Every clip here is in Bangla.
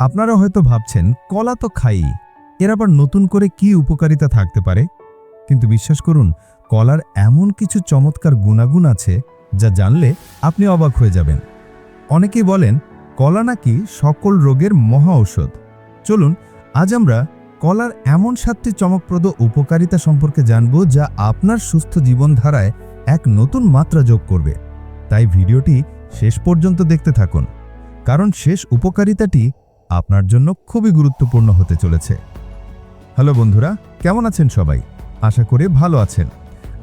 আপনারা হয়তো ভাবছেন, কলা তো খাই এর আবার নতুন করে কি উপকারিতা থাকতে পারে? কিন্তু বিশ্বাস করুন, কলার এমন কিছু চমৎকার গুণাগুণ আছে, যা জানলে আপনি অবাক হয়ে যাবেন। অনেকেই বলেন, কলা নাকি সকল রোগের মহা ঔষধ। চলুন, আজ আমরা কলার এমন সাতটি চমকপ্রদ উপকারিতা সম্পর্কে জানব, যা আপনার সুস্থ জীবনধারায় এক নতুন মাত্রা যোগ করবে। তাই ভিডিওটি শেষ পর্যন্ত দেখতে থাকুন, কারণ শেষ উপকারিতাটি আপনার জন্য খুবই গুরুত্বপূর্ণ হতে চলেছে। হ্যালো বন্ধুরা, কেমন আছেন সবাই? আশা করে ভালো আছেন।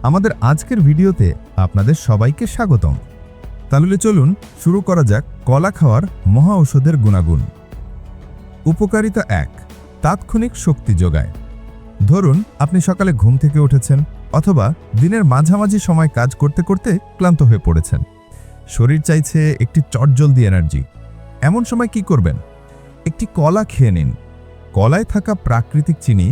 আমাদের আজকের ভিডিওতে আপনাদের সবাইকে স্বাগতম। তাহলে চলুন শুরু করা যাক কলা খাওয়ার মহা ঔষধের গুণাগুণ। উপকারিতা এক, তাৎক্ষণিক শক্তি যোগায়। ধরুন, আপনি সকালে ঘুম থেকে উঠেছেন অথবা দিনের মাঝামাঝি সময় কাজ করতে করতে ক্লান্ত হয়ে পড়েছেন। শরীর চাইছে একটি চটজলদি এনার্জি। এমন সময় কি করবেন? একটি কলা খেয়ে নিন। কলায় থাকা প্রাকৃতিক চিনি,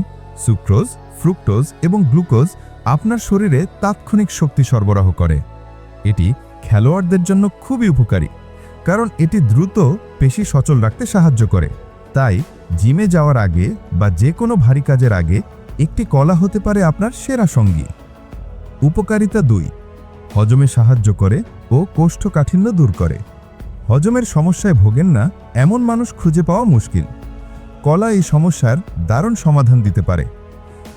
সুক্রোজ, ফ্রুক্টোজ এবং গ্লুকোজ আপনার শরীরে তাৎক্ষণিক শক্তি সরবরাহ করে। এটি খেলোয়াড়দের জন্য খুবই উপকারী, কারণ এটি দ্রুত পেশি সচল রাখতে সাহায্য করে। তাই জিমে যাওয়ার আগে বা যে কোনো ভারী কাজের আগে একটি কলা হতে পারে আপনার সেরা সঙ্গী। উপকারিতা দুই, হজমে সাহায্য করে ও কোষ্ঠকাঠিন্য দূর করে। হজমের সমস্যায় ভোগেন না এমন মানুষ খুঁজে পাওয়া মুশকিল। কলা এই সমস্যার দারুণ সমাধান দিতে পারে।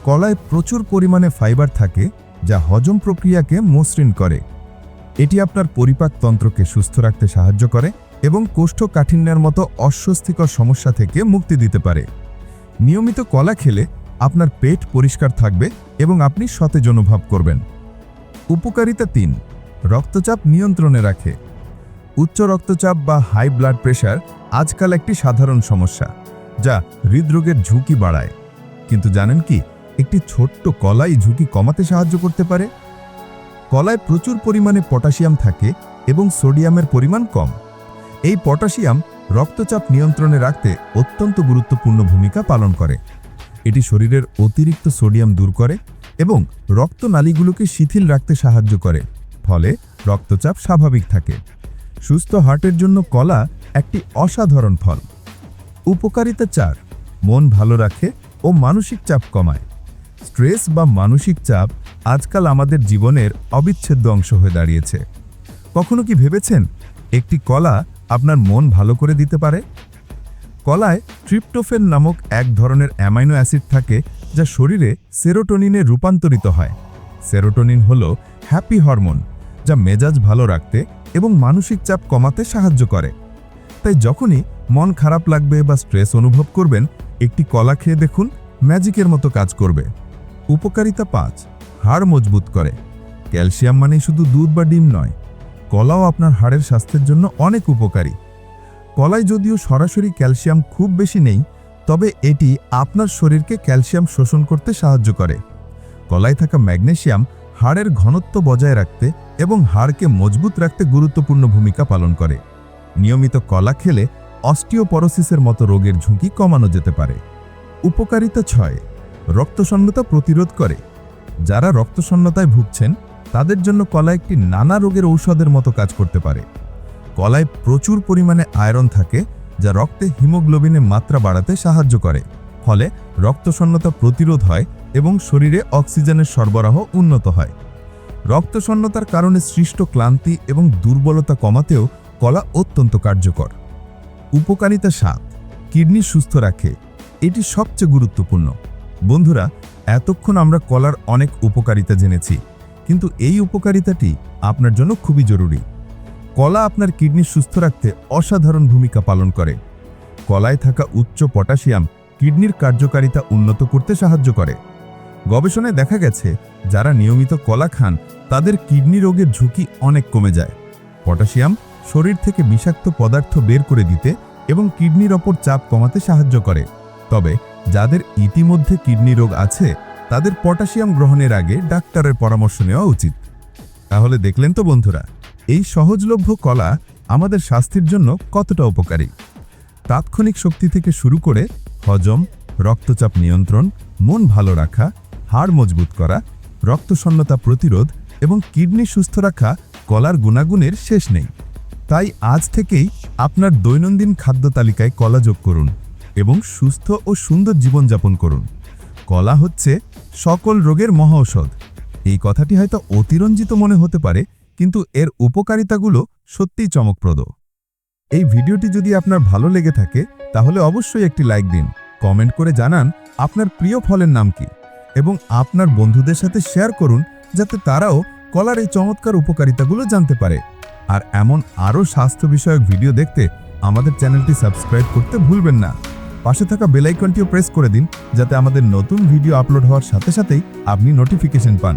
কলায় প্রচুর পরিমাণে ফাইবার থাকে, যা হজম প্রক্রিয়াকে মসৃণ করে। এটি আপনার পরিপাকতন্ত্রকে সুস্থ রাখতে সাহায্য করে এবং কোষ্ঠকাঠিন্যের মতো অস্বস্তিকর সমস্যা থেকে মুক্তি দিতে পারে। নিয়মিত কলা খেলে আপনার পেট পরিষ্কার থাকবে এবং আপনি সতেজ অনুভব করবেন। উপকারিতা তিন, রক্তচাপ নিয়ন্ত্রণে রাখে। উচ্চ রক্তচাপ বা হাই ব্লাড প্রেশার আজকাল একটি সাধারণ সমস্যা, যা হৃদরোগের ঝুঁকি বাড়ায়। কিন্তু জানেন কি, একটি ছোট্ট কলাই ঝুঁকি কমাতে সাহায্য করতে পারে? কলায় প্রচুর পরিমাণে পটাশিয়াম থাকে এবং সোডিয়ামের পরিমাণ কম। এই পটাশিয়াম রক্তচাপ নিয়ন্ত্রণে রাখতে অত্যন্ত গুরুত্বপূর্ণ ভূমিকা পালন করে। এটি শরীরের অতিরিক্ত সোডিয়াম দূর করে এবং রক্তনালীগুলোকে শিথিল রাখতে সাহায্য করে, ফলে রক্তচাপ স্বাভাবিক থাকে। সুস্থ হার্টের জন্য কলা একটি অসাধারণ ফল। উপকারিতা চার, মন ভালো রাখে ও মানসিক চাপ কমায়। স্ট্রেস বা মানসিক চাপ আজকাল আমাদের জীবনের অবিচ্ছেদ্য অংশ হয়ে দাঁড়িয়েছে। কখনো কি ভেবেছেন একটি কলা আপনার মন ভালো করে দিতে পারে? কলায় ট্রিপ্টোফেন নামক এক ধরনের অ্যামাইনো অ্যাসিড থাকে যা শরীরে সেরোটোনিনে রূপান্তরিত হয়। সেরোটোনিন হল হ্যাপি হরমোন। যা মেজাজ ভালো রাখতে এবং মানসিক চাপ কমাতে সাহায্য করে। তাই যখনই মন খারাপ লাগবে বা স্ট্রেস অনুভব করবেন, একটি কলা খেয়ে দেখুন ম্যাজিকের মতো কাজ করবে। উপকারিতা পাঁচ, হাড় মজবুত করে। ক্যালসিয়াম মানে শুধু দুধ বা ডিম নয়, কলাও আপনার হাড়ের স্বাস্থ্যের জন্য অনেক উপকারী। কলায় যদিও সরাসরি ক্যালসিয়াম খুব বেশি নেই, তবে এটি আপনার শরীরকে ক্যালসিয়াম শোষণ করতে সাহায্য করে। কলায় থাকা ম্যাগনেসিয়াম হাড়ের ঘনত্ব বজায় রাখতে এবং হাড়কে মজবুত রাখতে গুরুত্বপূর্ণ ভূমিকা পালন করে। নিয়মিত কলা খেলে অস্টিওপরোসিসের মতো রোগের ঝুঁকি কমানো যেতে পারে। উপকারিতা ছয় রক্তশূন্যতা প্রতিরোধ করে। যারা রক্তশূন্যতায় ভুগছেন, তাদের জন্য কলা একটি নানা রোগের ঔষধের মতো কাজ করতে পারে। কলায় প্রচুর পরিমাণে আয়রন থাকে, যা রক্তে হিমোগ্লোবিনের মাত্রা বাড়াতে সাহায্য করে। ফলে রক্তশূন্যতা প্রতিরোধ হয় এবং শরীরে অক্সিজেনের সরবরাহ উন্নত হয়। রক্তশূন্যতার কারণে সৃষ্ট ক্লান্তি এবং দুর্বলতা কমাতেও কলা অত্যন্ত কার্যকর। উপকারিতা সাত, কিডনি সুস্থ রাখে। এটি সবচেয়ে গুরুত্বপূর্ণ। বন্ধুরা, এতক্ষণ আমরা কলার অনেক উপকারিতা জেনেছি, কিন্তু এই উপকারিতাটি আপনার জন্য খুবই জরুরি। কলা আপনার কিডনি সুস্থ রাখতে অসাধারণ ভূমিকা পালন করে। কলায় থাকা উচ্চ পটাশিয়াম কিডনির কার্যকারিতা উন্নত করতে সাহায্য করে। গবেষণায় দেখা গেছে, যারা নিয়মিত কলা খান, তাদের কিডনি রোগের ঝুঁকি অনেক কমে যায়। পটাশিয়াম শরীর থেকে বিষাক্ত পদার্থ বের করে দিতে এবং কিডনির ওপর চাপ কমাতে সাহায্য করে। তবে, যাদের ইতিমধ্যে কিডনি রোগ আছে, তাদের পটাশিয়াম গ্রহণের আগে ডাক্তারের পরামর্শ নেওয়া উচিত। তাহলে দেখলেন তো বন্ধুরা, এই সহজলভ্য কলা আমাদের স্বাস্থ্যের জন্য কতটা উপকারী। তাৎক্ষণিক শক্তি থেকে শুরু করে হজম, রক্তচাপ নিয়ন্ত্রণ, মন ভালো রাখা হাড় মজবুত করা, রক্তশূন্যতা প্রতিরোধ এবং কিডনি সুস্থ রাখা কলার গুণাগুণের শেষ নেই। তাই আজ থেকেই আপনার দৈনন্দিন খাদ্য তালিকায় কলা যোগ করুন এবং সুস্থ ও সুন্দর জীবনযাপন করুন। কলা হচ্ছে সকল রোগের মহাঔষধ এই কথাটি হয়তো অতিরঞ্জিত মনে হতে পারে, কিন্তু এর উপকারিতাগুলো সত্যিই চমকপ্রদ। এই ভিডিওটি যদি আপনার ভালো লেগে থাকে, তাহলে অবশ্যই একটি লাইক দিন। কমেন্ট করে জানান আপনার প্রিয় ফলের নাম কি। এবং আপনার বন্ধুদের সাথে শেয়ার করুন যাতে তারাও কলার এই চমৎকার উপকারিতাগুলো জানতে পারে। আর এমন আরও স্বাস্থ্য বিষয়ক ভিডিও দেখতে আমাদের চ্যানেলটি সাবস্ক্রাইব করতে ভুলবেন না। পাশে থাকা বেলাইকনটিও প্রেস করে দিন যাতে আমাদের নতুন ভিডিও আপলোড হওয়ার সাথে সাথেই আপনি নোটিফিকেশন পান।